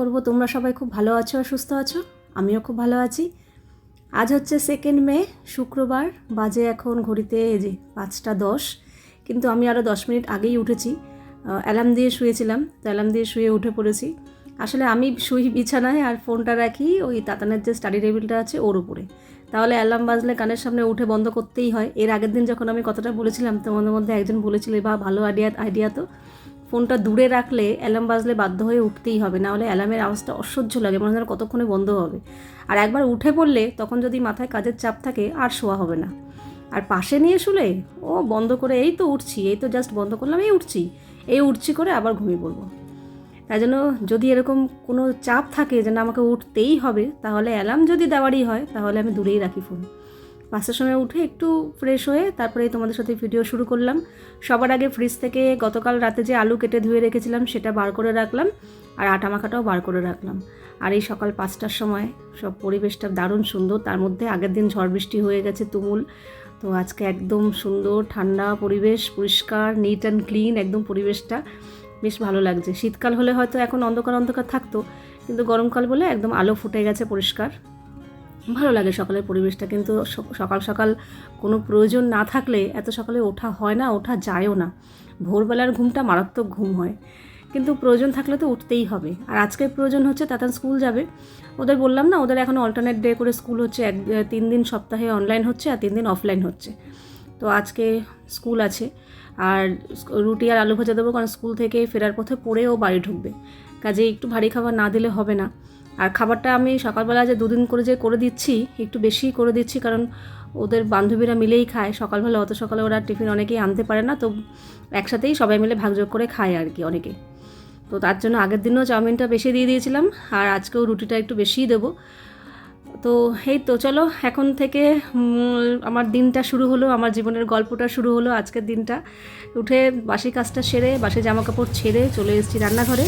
করব, তোমরা সবাই খুব ভালো আছো আর সুস্থ আছো? আমিও খুব ভালো আছি। আজ হচ্ছে সেকেন্ড মে, শুক্রবার, বাজে এখন ঘড়িতে যে পাঁচটা দশ। কিন্তু আমি আরও দশ মিনিট আগেই উঠেছি। অ্যালার্ম দিয়ে শুয়েছিলাম, তো অ্যালার্ম দিয়ে শুয়ে উঠে পড়েছি। আসলে আমি শুই বিছানায় আর ফোনটা রাখি, ওই তাতানের যে স্টাডি টেবিলটা আছে ওর উপরে। তাহলে অ্যালার্ম বাজলে কানের সামনে উঠে বন্ধ করতেই হয়। এর আগের দিন যখন আমি কথাটা বলেছিলাম, তোমাদের মধ্যে একজন বলেছিল বা ভালো আইডিয়া আইডিয়া তো। ফোনটা দূরে রাখলে অ্যালার্ম বাজলে বাধ্য হয়ে উঠতেই হবে। না হলে অ্যালার্মের আওয়াজটা অসহ্য লাগে, মনে হয় কতক্ষণে বন্ধ হবে। আর একবার উঠে পড়লে তখন যদি মাথায় কাজের চাপ থাকে, আর শোয়া হবে না। আর পাশে নিয়ে শুলে, ও বন্ধ করে, এই তো উঠছি, এই তো জাস্ট বন্ধ করলাম, এই উঠছি। এই উঠছি করে আবার ঘুমিয়ে পড়ব। তাই জন্য যদি এরকম কোনো চাপ থাকে যে না, আমাকে উঠতেই হবে, তাহলে অ্যালার্ম যদি দেওয়ারই হয়, তাহলে আমি দূরেই রাখি ফোন পাঁচটার সময় উঠে একটু ফ্রেশ হয়ে তারপরে তোমাদের সাথে ভিডিও শুরু করলাম। সবার আগে ফ্রিজ থেকে গতকাল রাতে যে আলু কেটে ধুয়ে রেখেছিলাম, সেটা বার করে রাখলাম আর আটা মাখাটাও বার করে রাখলাম। আর এই সকাল পাঁচটার সময় সব পরিবেশটা দারুণ সুন্দর, তার মধ্যে আগের দিন ঝড় বৃষ্টি হয়ে গেছে তুমুল। তো আজকে একদম সুন্দর, ঠান্ডা পরিবেশ, পরিষ্কার নিট অ্যান্ড ক্লিন একদম পরিবেশটা। বেশ ভালো লাগছে। শীতকাল হলে হয়তো এখন অন্ধকার অন্ধকার থাকতো, কিন্তু গরমকাল বলে একদম আলো ফুটে গেছে পরিষ্কার। ভালো লাগে সকালের পরিবেশটা, কিন্তু সকাল সকাল কোনো প্রয়োজন না থাকলে এত সকালে ওঠা হয় না, ওঠা যায়ও না। ভোরবেলার ঘুমটা মারাত্মক ঘুম হয়। কিন্তু প্রয়োজন থাকলে তো উঠতেই হবে। আর আজকে প্রয়োজন হচ্ছে তাতান স্কুল যাবে। ওদের বললাম না, ওদের এখন অল্টারনেট ডে করে স্কুল হচ্ছে এক তিন দিন সপ্তাহে অনলাইন হচ্ছে আর তিন দিন অফলাইন হচ্ছে। তো আজকে স্কুল আছে। আর রুটি আর আলু ভাজা দেবো কারণ স্কুল থেকে ফেরার পথে পড়ে ও বাড়ি ঢুকবে। কাজে একটু ভারী খাবার না দিলে হবে না। আর খাবারটা আমি সকালবেলা যে দুদিন করে যে করে দিচ্ছি, একটু বেশি করে দিচ্ছি, কারণ ওদের বান্ধবীরা মিলেই খায়। সকালবেলা, অত সকালে ওরা টিফিন অনেকেই আনতে পারে না, তো একসাথেই সবাই মিলে ভাগযোগ করে খায় আর কি অনেকে। তো তার জন্য আগের দিনও চাউমিনটা বেশি দিয়ে দিয়েছিলাম, আর আজকেও রুটিটা একটু বেশিই দেবো। তো এই তো, চলো, এখন থেকে আমার দিনটা শুরু হলো, আমার জীবনের গল্পটা শুরু হলো আজকের দিনটা। উঠে বাসি কাজটা সেরে, বাসি জামা কাপড় ছেড়ে চলে এসেছি রান্নাঘরে।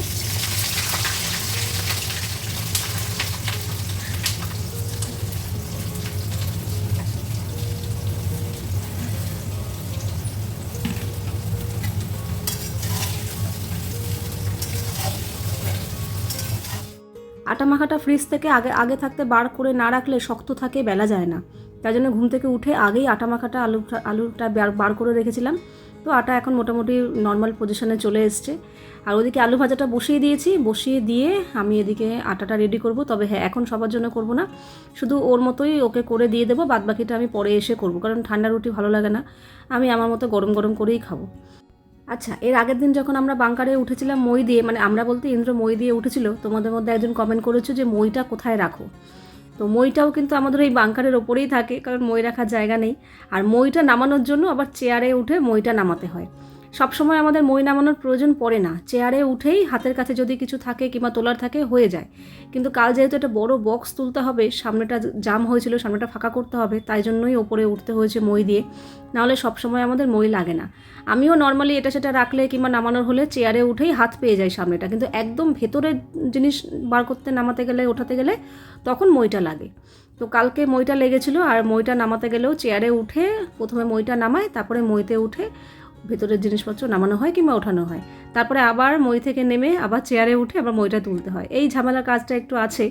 আটা মাখাটা ফ্রিজ থেকে আগে আগে থাকতে বার করে না রাখলে শক্ত থাকে, বেলা যায় না। তাই জন্য ঘুম থেকে উঠে আগেই আটা মাখাটা আলু, আলুটা বার- করে রেখেছিলাম। তো আটা এখন মোটামুটি নর্মাল পজিশনে চলে এসছে। আর ওদিকে আলু ভাজাটা বসিয়ে দিয়েছি। বসিয়ে দিয়ে আমি এদিকে আটাটা রেডি করব। তবে হ্যাঁ এখন সবার জন্য করব না। শুধু ওর মতোই ওকে করে দিয়ে দেবো। বাদ বাকিটা আমি পরে এসে করব। কারণ ঠান্ডা রুটি ভালো লাগে না। আমি আমার মতো গরম গরম করেই খাব। আচ্ছা এর আগের দিন যখন আমরা বাংকারে উঠেছিলাম মই দিয়ে মানে আমরা বলতে ইন্দ্র মই দিয়ে উঠেছিল, তোমাদের মধ্যে একজন কমেন্ট করেছ যে মইটা কোথায় রাখো? তো মইটাও কিন্তু আমাদের এই বাংকারের ওপরেই থাকে, কারণ মই রাখার জায়গা নেই। আর মইটা নামানোর জন্য আবার চেয়ারে উঠে মইটা নামাতে হয়। সবসময় আমাদের মই নামানোর প্রয়োজন পড়ে না। চেয়ারে উঠেই হাতের কাছে যদি কিছু থাকে কিংবা তোলার থাকে হয়ে যায়। কিন্তু কাল যেহেতু একটা বড় বক্স তুলতে হবে, সামনেটা জাম হয়েছিল, সামনেটা ফাঁকা করতে হবে, তাই জন্যই ওপরে উঠতে হয়েছে মই দিয়ে। নাহলে সবসময় আমাদের মই লাগে না। আমিও নর্মালি এটা সেটা রাখলে কিংবা নামানোর হলে চেয়ারে উঠেই হাত পেয়ে যায় সামনেটা। কিন্তু একদম ভেতরের জিনিস বার করতে নামাতে গেলে, ওঠাতে গেলে তখন মইটা লাগে। তো কালকে মইটা লেগেছিল আর মইটা নামাতে গেলেও চেয়ারে উঠে প্রথমে মইটা নামায়, তারপরে মইতে উঠে ভেতরের জিনিসপত্র নামানো হয় কিংবা ওঠানো হয়। তারপরে আবার মই থেকে নেমে আবার চেয়ারে উঠে আবার মইটা তুলতে হয়। এই ঝামেলার কাজটা একটু আছে,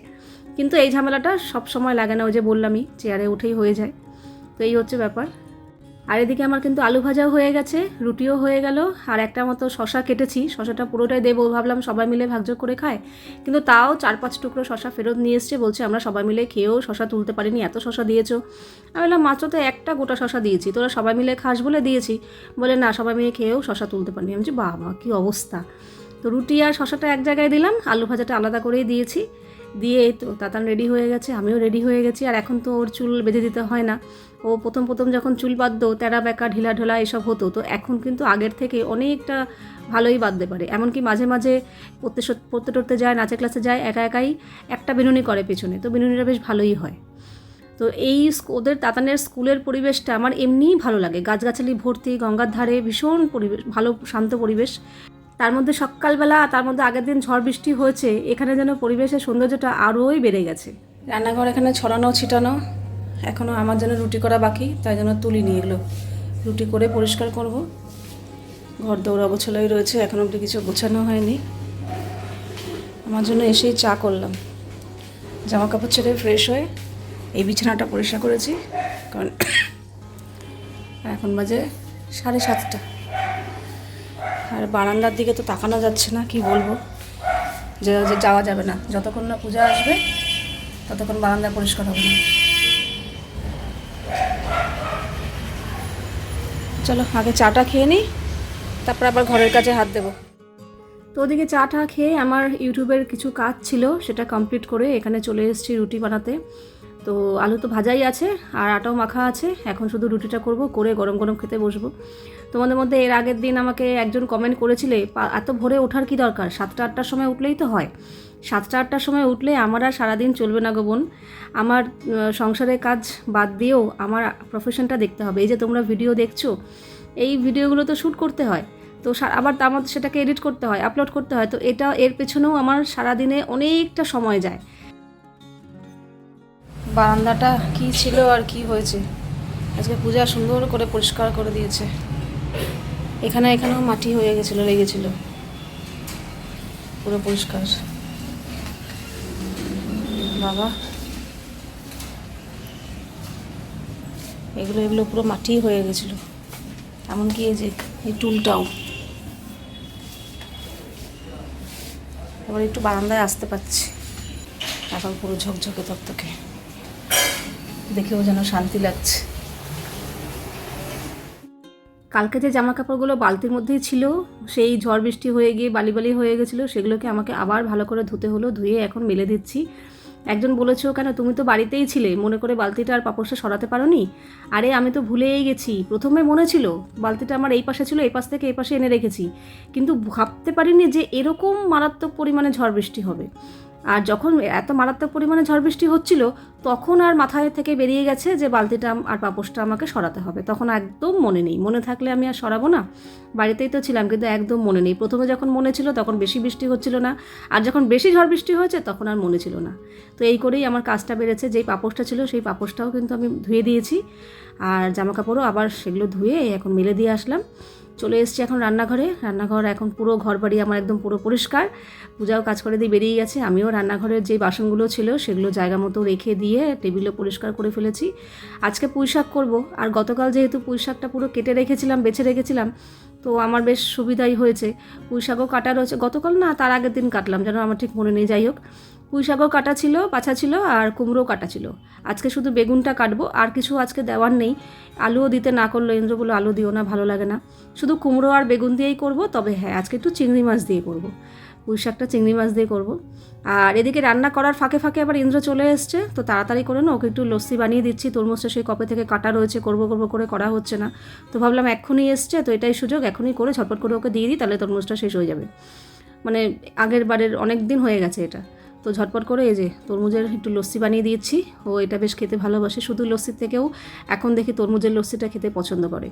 কিন্তু এই ঝামেলাটা সব সময় লাগে না, ওই যে বললামই, চেয়ারে উঠেই হয়ে যায়। তো এই হচ্ছে ব্যাপার। আর এদিকে আমার কিন্তু আলু ভাজাও হয়ে গেছে, রুটিও হয়ে গেল, আর একটা মতো শশা কেটেছি, শশাটা পুরোটাই দেবো, ভাবলাম সবাই মিলে ভাগযোগ করে খায় কিন্তু তাও চার পাঁচ টুকরো শশা ফেরত নিয়ে এসছে, বলছে আমরা সবাই মিলে খেয়েও শশা তুলতে পারিনি, এত শশা দিয়েছ। আমি বললাম, মাত্র তো একটা গোটা শশা দিয়েছি, তোরা সবাই মিলে খাস বলে দিয়েছি। বলে, না, সবাই মিলে খেয়েও শশা তুলতে পারিনি। আমি বাবা, কী অবস্থা। তো রুটি আর শশাটা এক জায়গায় দিলাম, আলু ভাজাটা আলাদা করেই দিয়েছি। দিয়ে তো, তাতান রেডি হয়ে গেছে, আমিও রেডি হয়ে গেছি, আর এখন তো ওর চুল বেঁধে দিতে হয় না। ও প্রথম প্রথম যখন চুল বাঁধতো, তেরা বেঁকা, ঢিলা ঢোলা এসব হতো, তো এখন কিন্তু আগের থেকে অনেকটা ভালোই বাঁধতে পারে। এমনকি মাঝে মাঝে পড়তে পড়তে টড়তে যায়, নাচের ক্লাসে যায়, একা একাই একটা বিনুনি করে পেছনে, তো বিনুনিটা বেশ ভালোই হয়। তো এই ওদের তাতানের স্কুলের পরিবেশটা আমার এমনিই ভালো লাগে। গাছগাছালি ভর্তি, গঙ্গার ধারে, ভীষণ পরিবেশ ভালো, শান্ত পরিবেশ। তার মধ্যে সকালবেলা, তার মধ্যে আগের দিন ঝড় বৃষ্টি হয়েছে, এখানে যেন পরিবেশের সৌন্দর্যটা আরোই বেড়ে গেছে। রান্নাঘর এখানে ছড়ানো, ছিটানো এখনও আমার জন্য রুটি করা বাকি, তাই জন্য তুলি নিয়ে এগুলো রুটি করে পরিষ্কার করব। ঘর দৌড় অগোছালোই রয়েছে, এখন অবধি কিছু গোছানো হয়নি। আমার জন্য এসেই চা করলাম। জামা কাপড় ছেড়ে ফ্রেশ হয়ে এই বিছানাটা পরিষ্কার করেছি, কারণ এখন বাজে সাড়ে সাতটা। আর বারান্দার দিকে তো তাকানো যাচ্ছে না, কি বলব? যে যাওয়া যাবে না। যতক্ষণ না পূজা আসবে, ততক্ষণ বারান্দা পরিষ্কার হবে না। চলো, আগে চাটা খেয়ে নিই, তারপর আবার ঘরের কাছে হাত দেবো। তো ওদিকে চা টা খেয়ে আমার ইউটিউবের কিছু কাজ ছিল, সেটা কমপ্লিট করে এখানে চলে এসেছি রুটি বানাতে। তো আলু তো ভাজাই আছে আর আটাও মাখা আছে। এখন শুধু রুটিটা করব, করে গরম গরম খেতে বসবো। তোমাদের মধ্যে এর আগের দিন আমাকে একজন কমেন্ট করেছিলে এত ভোরে ওঠার কি দরকার? সাতটা আটটার সময় উঠলেই তো হয়। সাতটা আটটার সময় উঠলে আমার আর সারাদিন চলবে না গো বোন। আমার সংসারের কাজ বাদ দিয়েও আমার প্রফেশনটা দেখতে হবে। এই যে তোমরা ভিডিও দেখছ, এই ভিডিওগুলো তো শ্যুট করতে হয়। তো আবার আমার সেটাকে এডিট করতে হয় আপলোড করতে হয়। তো এটা এর পেছনেও আমার সারাদিনে অনেকটা সময় যায়। বারান্দাটা কি ছিল আর কি হয়েছে? আজকে পূজা সুন্দর করে পরিষ্কার করে দিয়েছে। এখানে এখানেও মাটি হয়ে গেছিল, লেগেছিল। পুরো পরিষ্কার। বাবা। এগুলো এগুলো পুরো মাটি হয়ে গেছিল। এমনকি এই যে, এই টুলটাও। এবার একটু বারান্দায় আসতে পারছি। এখন পুরো ঝকঝকে তকতকে। দেখেও যেন শান্তি লাগছে। কালকে যে জামা কাপড়গুলো বালতির মধ্যেই ছিল, সেই ঝড় বৃষ্টি হয়ে গিয়ে বালি বালি হয়ে গেছিল, সেগুলোকে আমাকে আবার ভালো করে ধুতে হলো, ধুয়ে এখন মেলে দিচ্ছি। একজন বলেছ কেন, তুমি তো বাড়িতেই ছিলে, মনে করে বালতিটা আর পাপড়টা সরাতে পারোনি? আরে, আমি তো ভুলেই গেছি, প্রথমে মনে ছিল বালতিটা আমার এই পাশে ছিল, এই পাশ থেকে এই পাশে এনে রেখেছি, কিন্তু ভাবতে পারিনি যে এরকম মারাত্মক পরিমাণে ঝড় বৃষ্টি হবে। আর যখন এত মারাত্মক পরিমাণে ঝড় বৃষ্টি হচ্ছিল, তখন আর মাথায় থেকে বেরিয়ে গেছে যে বালতিটা আর পাপোশটা আমাকে সরাতে হবে। তখন একদম মনে নেই। মনে থাকলে আমি আর সরাবো না। বাড়িতেই তো ছিলাম, কিন্তু একদম মনে নেই। প্রথমে যখন মনে ছিল, তখন বেশি বৃষ্টি হচ্ছিল না। আর যখন বেশি ঝড় বৃষ্টি হয়েছে, তখন আর মনে ছিল না। তো এই করেই আমার কাজটা বেড়েছে। যেই পাপোশটা ছিল, সেই পাপোশটাও কিন্তু আমি ধুয়ে দিয়েছি। আর জামা কাপড়ও আবার সেগুলো ধুয়ে এখন মেলে দিয়ে আসলাম। চলে এসেছি এখন রান্নাঘরে। রান্নাঘর এখন পুরো ঘর বাড়ি আমার একদম পুরো পরিষ্কার। পূজাও কাজ করে দিয়ে বেরিয়ে গেছে। আমিও রান্নাঘরের যে বাসনগুলো ছিল সেগুলো জায়গা মতো রেখে দিয়ে টেবিলও পরিষ্কার করে ফেলেছি। আজকে পুঁই শাক করব। আর গতকাল যেহেতু পুঁই শাকটা পুরো কেটে রেখেছিলাম, বেছে রেখেছিলাম, তো আমার বেশ সুবিধাই হয়েছে। পুঁই শাকও কাটা রয়েছে। গতকাল না, তার আগের দিন কাটলাম। যেন আমার ঠিক মনে নেই। যাই হোক পুঁই শাকও কাটা ছিল, পাছা ছিল আর কুমড়োও কাটা ছিল। আজকে শুধু বেগুনটা কাটবো, আর কিছু আজকে দেওয়ার নেই। আলুও দিতে না করল, ইন্দ্র বলে আলু দিও না, ভালো লাগে না। শুধু কুমড়ো আর বেগুন দিয়েই করব, তবে হ্যাঁ আজকে একটু চিংড়ি মাছ দিয়ে করব। পুঁই শাকটা চিংড়ি মাছ দিয়ে করব। আর এদিকে রান্না করার ফাঁকে ফাঁকে আবার ইন্দ্র চলে এসছে, তো তাড়াতাড়ি করে না ওকে একটু লস্যি বানিয়ে দিচ্ছি। তরমুজটা সেই কপে থেকে কাটা রয়েছে, করব করব করে করা হচ্ছে না। তো ভাবলাম এক্ষুনি এসছে, তো এটাই সুযোগ এখনই করে ঝটপট করে ওকে দিয়ে দিই, তাহলে তরমুজটা শেষ হয়ে যাবে। মানে আগের বারের অনেক দিন হয়ে গেছে এটা। তো ঝটপট করে এই যে তরমুজের একটু লস্যি বানিয়ে দিয়েছি। ও এটা বেশ খেতে ভালোবাসে, শুধু লস্যির থেকেও। এখন দেখি তরমুজের লস্যিটা খেতে পছন্দ করে।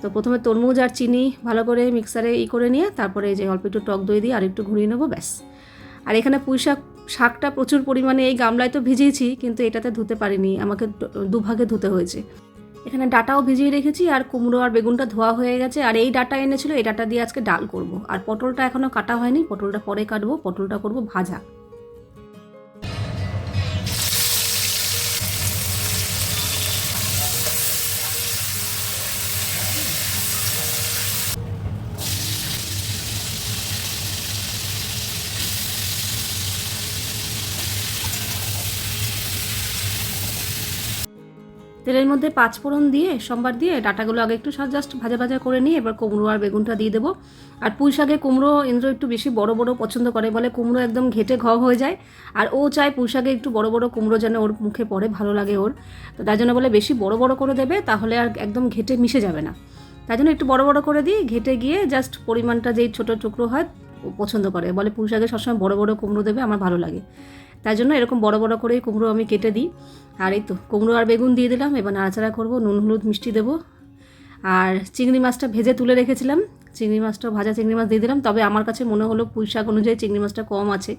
তো প্রথমে তরমুজ আর চিনি ভালো করে মিক্সারে ই করে নিয়ে তারপরে এই যে অল্প একটু টক দই দিয়ে আর একটু ঘুরিয়ে নেব, ব্যাস। আর এখানে পুঁই শাক, শাকটা প্রচুর পরিমাণে এই গামলায় তো ভিজিয়েছি, কিন্তু এটাতে ধুতে পারিনি, আমাকে দুভাগে ধুতে হয়েছে। এখানে ডাটাও ভিজিয়ে রেখেছি আর কুমড়ো আর বেগুনটা ধোয়া হয়ে গেছে, আর এই ডাটা এনেছিল, এই ডাটা দিয়ে আজকে ডাল করব। আর পটলটা এখনও কাটা হয়নি, পটলটা পরে কাটবো, পটলটা করব ভাজা। তেলের মধ্যে পাঁচ ফোড়ন দিয়ে, সোমবার দিয়ে ডাটাগুলো আগে একটু জাস্ট ভাজা ভাজা করে নিয়ে এবার কুমড়ো আর বেগুনটা দিয়ে দেবো। আর পুঁই শাকে কুমড়ো ইন্দ্র একটু বেশি বড় বড় পছন্দ করে, বলে কুমড়ো একদম ঘেটে ঘ হয়ে যায়। আর ও চায় পুঁই শাকে একটু বড় বড় কুমড়ো যেন ওর মুখে পড়ে, ভালো লাগে ওর। তো তাই জন্য বলে বেশি বড় বড় করে দেবে, তাহলে আর একদম ঘেটে মিশে যাবে না। তাই জন্য একটু বড় বড় করে দিই, ঘেটে গিয়ে জাস্ট পরিমাণটা যেই ছোটো টুকরো হয় পছন্দ করে। বলে পুঁই শাকে সবসময় বড় বড় কুমড়ো দেবে, আমার ভালো লাগে। তাই জন্য এরকম বড় বড় করেই কুমড়ো আমি কেটে দিই। আর এই তো, কুমড়ো আর বেগুন দিয়ে দিলাম, এবার নাড়াচাড়া করব, নুন, হলুদ, মিষ্টি দেবো। আর চিংড়ি মাছটা ভেজে তুলে রেখেছিলাম, চিংড়ি মাছটা ভাজা চিংড়ি মাছ দিয়ে দিলাম, তবে আমার কাছে মনে হলো পুঁই শাক অনুযায়ী চিংড়ি মাছটা কম আছে।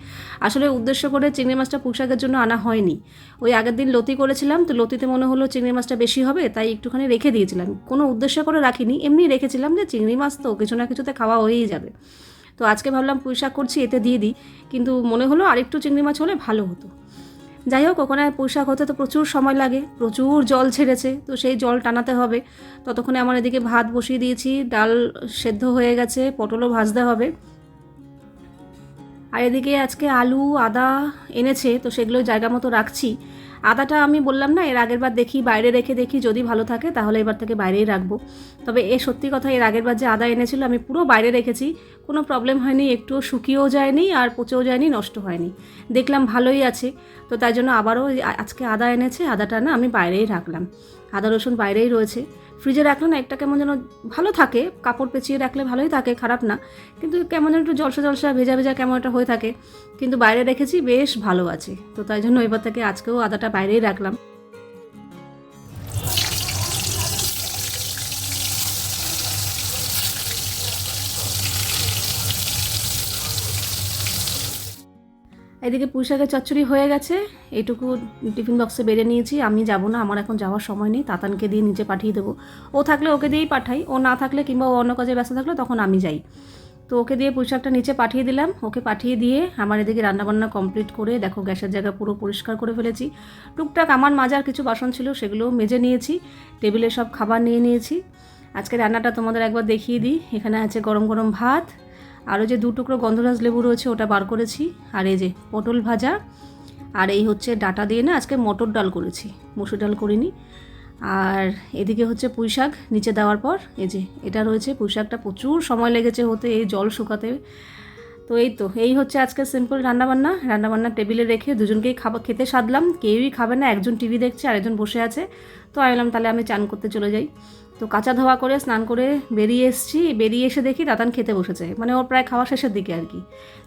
আসলে উদ্দেশ্য করে চিংড়ি মাছটা পুঁই শাকের জন্য আনা হয়নি। ওই আগের দিন লতি করেছিলাম, তো লতিতে মনে হলো চিংড়ি মাছটা বেশি হবে, তাই একটুখানি রেখে দিয়েছিলাম। কোনো উদ্দেশ্য করে রাখিনি, এমনি রেখেছিলাম যে চিংড়ি মাছ তো কিছু না কিছুতে খাওয়া হয়েই যাবে। তো আজকে ভাবলাম পুঁই শাক করছি, এতে দিয়ে দিই। কিন্তু মনে হলো আরেকটু চিংড়ি মাছ হলে ভালো হতো। যাই হোক, ওখানে পুঁই শাক হতে তো প্রচুর সময় লাগে, প্রচুর জল ছেড়েছে, তো সেই জল টানাতে হবে। ততক্ষণে আমার এদিকে ভাত বসিয়ে দিয়েছি, ডাল সেদ্ধ হয়ে গেছে, পটলও ভাজতে হবে। আর এদিকে আজকে আলু, আদা এনেছে, তো সেগুলো জায়গা মতো রাখছি। আদাটা আমি বললাম না, এর আগের বার দেখি, বাইরে রেখে দেখি, যদি ভালো থাকে তাহলে এবার থেকে বাইরেই রাখব। তবে এ সত্যি কথা, এর আগের বার যে আদা এনেছিল আমি পুরো বাইরে রেখেছি, কোনো প্রবলেম হয়নি, একটুও শুকিয়েও যায়নি আর পচেও যায়নি, নষ্ট হয়নি। দেখলাম ভালোই আছে, তো তাই জন্য আবারও আজকে আদা এনেছে, আদাটা না আমি বাইরেই রাখলাম। আদা রসুন বাইরেই রয়েছে। ফ্রিজে রাখলে না, একটা কেমন যেন ভালো থাকে, কাপড় পেঁচিয়ে রাখলে ভালোই থাকে, খারাপ না। কিন্তু কেমন যেন একটু জলসা জলসা, ভেজা ভেজা কেমন একটা হয়ে থাকে। কিন্তু বাইরে রেখেছি, বেশ ভালো আছে। তো তাই জন্য এবার থেকে আজকেও আদাটা বাইরেই রাখলাম। এদিকে পুঁইশাকের চচ্চড়ি হয়ে গেছে। এইটুকু টিফিন বক্সে বেড়ে নিয়েছি। আমি যাব না, আমার এখন যাওয়ার সময় নেই। তাতানকে দিয়ে নিচে পাঠিয়ে দেবো। ও থাকলে ওকে দিয়েই পাঠাই। ও না থাকলে কিংবা ও অন্য কাজে ব্যস্ত থাকলে তখন আমি যাই। তো ওকে দিয়ে পুঁইশাকটা নিচে পাঠিয়ে দিলাম। ওকে পাঠিয়ে দিয়ে আমার এদিকে রান্নাবান্না কমপ্লিট করে, দেখো গ্যাসের জায়গা পুরো পরিষ্কার করে ফেলেছি। টুকটাক আমার মাজার কিছু বাসন ছিল, সেগুলোও মেজে নিয়েছি। টেবিলে সব খাবার নিয়ে নিয়েছি। আজকে রান্নাটা তোমাদের একবার দেখিয়ে দিই। এখানে আছে গরম গরম ভাত আরও যে দু টুকরো গন্ধরাজ লেবু রয়েছে ওটা বার করেছি। আর এই যে পটল ভাজা, আর এই হচ্ছে ডাটা দিয়ে না আজকে মটর ডাল করেছি, মসুর ডাল করিনি। আর এদিকে হচ্ছে পুঁই শাক নিচে দেওয়ার পর, এই যে এটা রয়েছে পুঁই শাকটা প্রচুর সময় লেগেছে হতে, এই জল শুকাতে। তো এই তো, এই হচ্ছে আজকে সিম্পল রান্নাবান্না। রান্নাবান্না টেবিলে রেখে দুজনকেই খাবার খেতে সাধলাম। কেউই খাবে না, একজন টিভি দেখছে, আরেকজন বসে আছে। তো আমি বললাম, তাহলে আমি চান করতে চলে যাই। তো কাঁচা ধোয়া করে স্নান করে বেরিয়ে এসেছি। বেরিয়ে এসে দেখি দাদান খেতে বসেছে। মানে ওর প্রায় খাওয়া শেষের দিকে আর কি।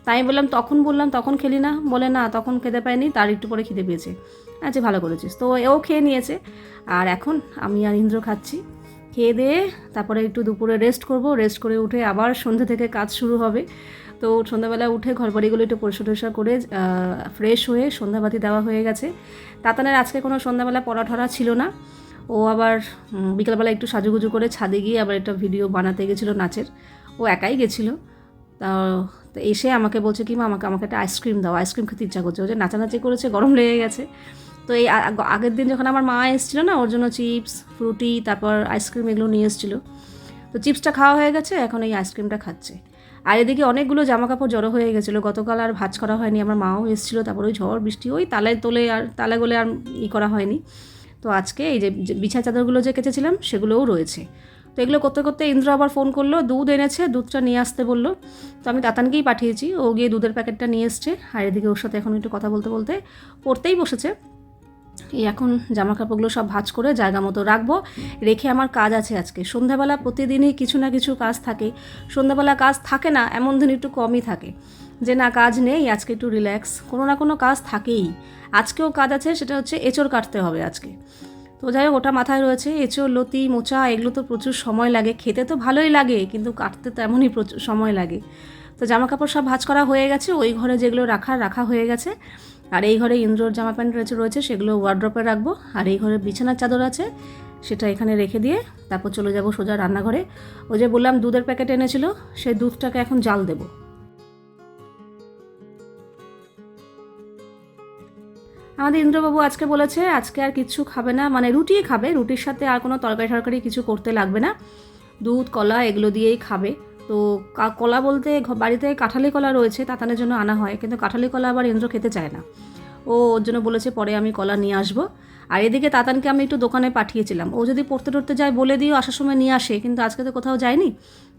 তাই বললাম, তখন বললাম, তখন খেলি না। বলে, না, তখন খেতে পাইনি, তার একটু পরে খিদে পেয়েছে। আচ্ছা ভালো করেছিস। তো এও খেয়ে নিয়েছে। আর এখন আমি আর ইন্দ্র খাচ্ছি। খেয়ে দিয়ে তারপরে একটু দুপুরে রেস্ট করব। রেস্ট করে উঠে আবার সন্ধ্যে থেকে কাজ শুরু হবে। তো সন্ধ্যাবেলা উঠে ঘর বাড়িগুলো একটু পরিষ্কার টরিষ্কার করে ফ্রেশ হয়ে সন্ধ্যাবাতি দেওয়া হয়ে গেছে। তাতানের আজকে কোনো সন্ধ্যাবেলা পড়া ঠরা ছিল না। ও আবার বিকেলবেলা একটু সাজুগুজু করে ছাদে গিয়ে আবার একটা ভিডিও বানাতে গেছিল নাচের। ও একাই গেছিল। তা এসে আমাকে বলছে, কি মা, আমাকে আমাকে একটা আইসক্রিম দাও আইসক্রিম খেতে ইচ্ছা করছে। ও যে নাচানাচি করেছে, গরম লেগে গেছে। তো এই আগ- আগের দিন যখন আমার মা এসেছিল না, ওর জন্য চিপস ফ্রুটি তারপর আইসক্রিম এগুলো নিয়ে এসেছিল। তো চিপসটা খাওয়া হয়ে গেছে, এখন এই আইসক্রিমটা খাচ্ছে। আর এদিকে অনেকগুলো জামা কাপড় জড়ো হয়ে গেছিল। গতকাল আর ভাজ করা হয়নি, আমার মাও এসেছিল, তারপর ওই ঝড়, বৃষ্টি, ওই তালে তোলে আর, তালে গোলে আর ই করা হয়নি। তো আজকে এই যে বিছা চাদরগুলো যে কেচেছিলাম, সেগুলোও রয়েছে। তো এগুলো করতে করতে ইন্দ্র আবার ফোন করল, দুধ এনেছে, দুধটা নিয়ে আসতে বলল। তো আমি তাতানকেই পাঠিয়েছি, ও গিয়ে দুধের প্যাকেটটা নিয়ে এসছে। আর এদিকে ওর সাথে এখন একটু কথা বলতে বলতে পড়তেই বসেছে। এই এখন জামা কাপড়গুলো সব ভাঁজ করে জায়গা মতো রাখব। রেখে আমার কাজ আছে আজকে। সন্ধ্যাবেলা প্রতিদিনই কিছু না কিছু কাজ থাকে। সন্ধ্যাবেলা কাজ থাকে না, এমন দিন একটু কমই থাকে। যে না, কাজ নেই, আজকে একটু রিল্যাক্স কোনো না কোনো কাজ থাকেই। আজকেও কাজ আছে, সেটা হচ্ছে এঁচড় কাটতে হবে আজকে। তো যাই হোক, ওটা মাথায় রয়েছে। এঁচড়, লতি, মোচা, এগুলো তো প্রচুর সময় লাগে। খেতে তো ভালোই লাগে, কিন্তু কাটতে তো এমনই প্রচুর সময় লাগে। তো জামা কাপড় সব ভাঁজ করা হয়ে গেছে। ওই ঘরে যেগুলো রাখার, রাখা হয়ে গেছে। আর এই ঘরে ইন্দ্রর জামা প্যান্ট রয়েছে রয়েছে, সেগুলো ওয়ার্ড্রপে রাখব। আর এই ঘরে বিছানার চাদর আছে, সেটা এখানে রেখে দিয়ে তারপর চলে যাব সোজা রান্নাঘরে। ওই যে বললাম, দুধের প্যাকেট এনেছিল, সেই দুধটাকে এখন জাল দেবো। আমাদের ইন্দ্রবাবু আজকে বলেছে, আজকে আর কিছু খাবে না মানে রুটিই খাবে, রুটির সাথে আর কোনো তরকারি টরকারি কিছু করতে লাগবে না। দুধ, কলা, এগুলো দিয়েই খাবে। তো কলা বলতে বাড়িতে কাঁঠালি কলা রয়েছে তাতানের জন্য আনা হয়। কিন্তু কাঁঠালি কলা আবার ইন্দ্র খেতে চায় না। ও ওর জন্য বলেছে, পরে আমি কলা নিয়ে আসব। আর এদিকে তাতানকে আমি একটু দোকানে পাঠিয়েছিলাম। ও যদি পড়তে টড়তে যায় বলে দিও, আসার সময় নিয়ে আসে। কিন্তু আজকে তো কোথাও যায়নি।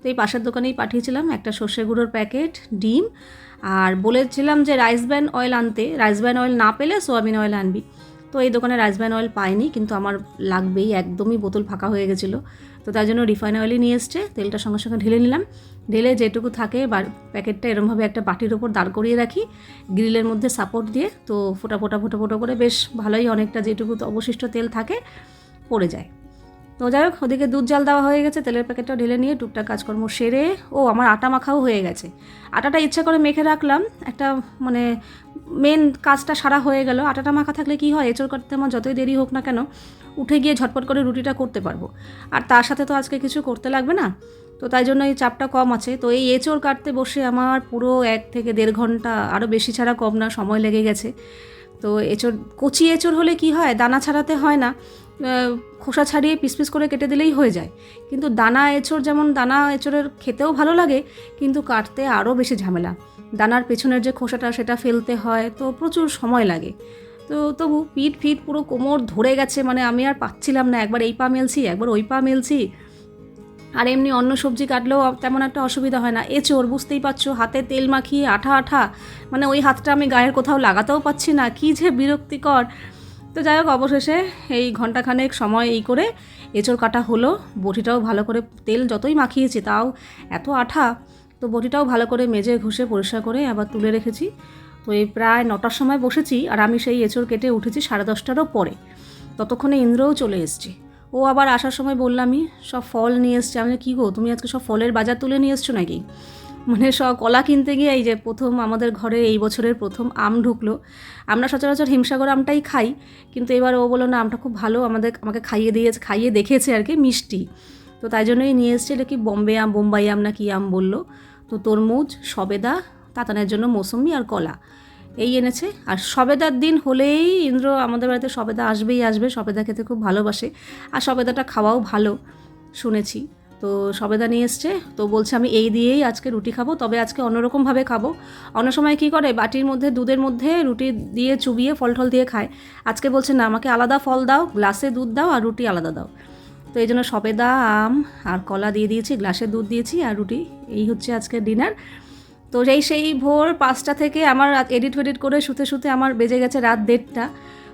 তো এই পাশের দোকানেই পাঠিয়েছিলাম একটা সর্ষে গুঁড়োর প্যাকেট, ডিম। আর বলেছিলাম যে রাইস ব্যান অয়েল আনতে। রাইস ব্যান অয়েল না পেলে সোয়াবিন অয়েল আনবি। তো এই দোকানে রাইস ব্যান অয়েল পাইনি, কিন্তু আমার লাগবেই। একদমই বোতল ফাঁকা হয়ে গেছিল। তো তাই জন্য রিফাইন অয়েলই নিয়ে এসছে। তেলটা সঙ্গে সঙ্গে ঢেলে নিলাম। ঢেলে যেটুকু থাকে প্যাকেটটা এরমভাবে একটা বাটির ওপর দাঁড় করিয়ে রাখি, গ্রিলের মধ্যে সাপোর্ট দিয়ে। তো ফোটা ফোটা ফোটা ফোটা করে বেশ ভালোই অনেকটা যেটুকু অবশিষ্ট তেল থাকে পড়ে যায়। তো যাই হোক, ওদিকে দুধ জাল দেওয়া হয়ে গেছে, তেলের প্যাকেটটা ঢেলে নিয়ে টুকটাক কাজকর্ম সেরে ও, আমার আটা মাখাও হয়ে গেছে। আটাটা ইচ্ছা করে মেখে রাখলাম। একটা মানে মেন কাজটা সারা হয়ে গেল। আটাটা মাখা থাকলে কি হয়? এঁচড় কাটতে আমার যতই দেরি হোক না কেন, উঠে গিয়ে ঝটপট করে রুটিটা করতে পারব। আর তার সাথে তো আজকে কিছু করতে লাগবে না। তো তাই জন্য এই চাপটা কম আছে। তো এই এঁচড় কাটতে বসে আমার পুরো এক থেকে দেড় ঘণ্টা আরও বেশি ছাড়া কম না, সময় লেগে গেছে। তো এঁচড়, কচি এঁচড় হলে কি হয়? দানা ছাড়াতে হয় না। খোসা ছাড়িয়ে পিস পিস করে কেটে দিলেই হয়ে যায়। কিন্তু দানা এঁচড়, যেমন দানা এঁচড়ের খেতেও ভালো লাগে, কিন্তু কাটতে আরও বেশি ঝামেলা। দানার পেছনের যে খোসাটা সেটা ফেলতে হয়, তো প্রচুর সময় লাগে। তো তবু পিঠ ফিট পুরো কোমর ধরে গেছে মানে আমি আর পাচ্ছিলাম না, একবার এই পা মেলছি, একবার ওই পা মেলছি। আর এমনি অন্য সবজি কাটলেও তেমন একটা অসুবিধা হয় না। এচোর বুঝতেই পারছ, হাতে তেল মাখিয়ে আঠা আঠা মানে ওই হাতটা আমি গায়ের কোথাও লাগাতেও পাচ্ছি না, কী যে বিরক্তিকর। তো যাই হোক, অবশেষে এই ঘন্টাখানেক সময় এই করে এঁচড় কাটা হলো, বটিটাও ভালো করে তেল যতই মাখিয়েছি তাও এত আঠা তো বটিটাও ভালো করে মেজে ঘষে পরিষ্কার করে আবার তুলে রেখেছি। তো এই প্রায় নটার সময় বসেছি আর আমি সেই এঁচড় কেটে উঠেছি সাড়ে দশটারও পরে। ততক্ষণে ইন্দ্রও চলে এসছে। ও আবার আসার সময় বললামই, সব ফল নিয়ে এসছে। আমি কী গো, তুমি আজকে সব ফলের বাজার তুলে নিয়ে এসছো নাকি? মানে সব কলা কিনতে গিয়ে এই যে প্রথম আমাদের ঘরে এই বছরের প্রথম আম ঢুকলো। আমরা সচরাচর হিমসাগর আমটাই খাই, কিন্তু এবার ও বলল, না, আমটা খুব ভালো, আমাদের, আমাকে খাইয়ে দিয়েছে, খাইয়ে দেখেছে আর কি, মিষ্টি। তো তাই জন্যই নিয়ে এসছে, এটা কি বম্বে আম, বোম্বাই আম না কি আম বলল। তো তরমুজ, সবেদা তাতানের জন্য মৌসুমি আর কলা। এই এনেছে। আর সবেদার দিন হলেই ইন্দ্র আমাদের বাড়িতে সবেদা আসবেই আসবে, সবেদা খেতে খুব ভালোবাসে। আর সবেদাটা খাওয়াও ভালো, শুনেছি। তো সবেদা নিয়ে এসছে, তো বলছে আমি এই দিয়েই আজকে রুটি খাব, তবে আজকে অন্যরকমভাবে খাব। অন্য সময় কী করে, বাটির মধ্যে, দুধের মধ্যে রুটি দিয়ে চুবিয়ে ফল টল দিয়ে খায়। আজকে বলছে, না, আমাকে আলাদা ফল দাও, গ্লাসে দুধ দাও আর রুটি আলাদা দাও। তো এই জন্য সবেদা, আম আর কলা দিয়ে দিয়েছি, গ্লাসে দুধ দিয়েছি আর রুটি। এই হচ্ছে আজকে ডিনার। তো সেই সেই ভোর পাঁচটা থেকে আমার এডিট ফেডিট করে শুতে শুতে আমার বেজে গেছে রাত দেড়টা।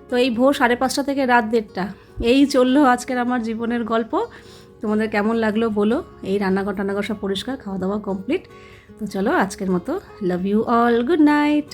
তো এই ভোর সাড়ে পাঁচটা থেকে রাত দেড়টা। এই চলল আজকের আমার জীবনের গল্প। তোমাদের কেমন লাগল বলো। এই রান্নাঘর টান্নাঘর সব পরিষ্কার, খাওয়া দাওয়া কমপ্লিট। তো চলো আজকের মতো love you all good night